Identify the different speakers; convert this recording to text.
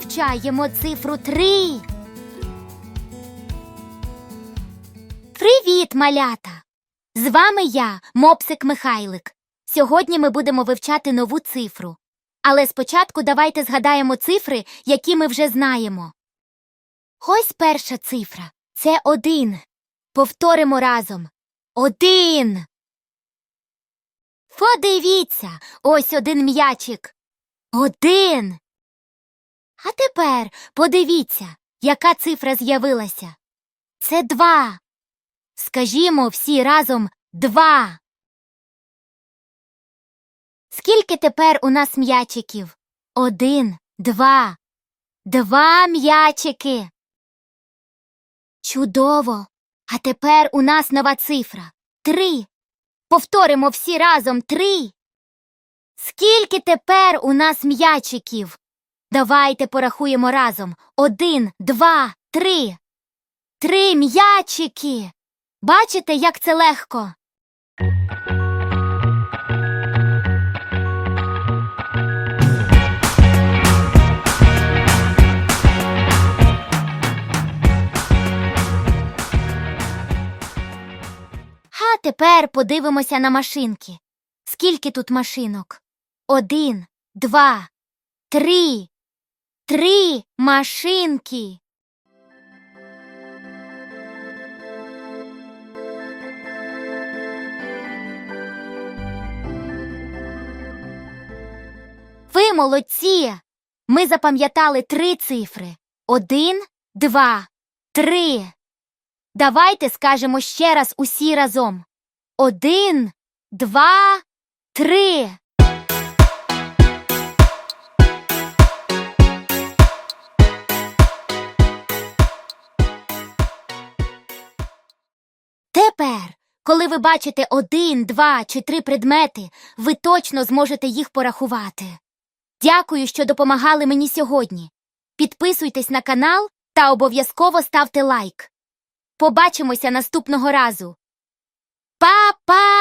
Speaker 1: Вивчаємо цифру три. Привіт, малята! З вами я, мопсик Михайлик. Сьогодні ми будемо вивчати нову цифру. Але спочатку давайте згадаємо цифри, які ми вже знаємо. Ось перша цифра це один. Повторимо разом. Один. Подивіться, ось один м'ячик. Один. А тепер подивіться, яка цифра з'явилася. Це два. Скажімо всі разом два. Скільки тепер у нас м'ячиків? Один, два. Два м'ячики. Чудово. А тепер у нас нова цифра. Три. Повторимо всі разом три. Скільки тепер у нас м'ячиків? Давайте порахуємо разом. Один, два, три. Три м'ячики. Бачите, як це легко? А тепер подивимося на машинки. Скільки тут машинок? Один, два, три. Три машинки. Ви молодці. Ми запам'ятали три цифри. Один, два, три. Давайте скажемо ще раз усі разом. Один, два, три. Коли ви бачите один, два чи три предмети, ви точно зможете їх порахувати. Дякую, що допомагали мені сьогодні. Підписуйтесь на канал та обов'язково ставте лайк. Побачимося наступного разу. Па-па!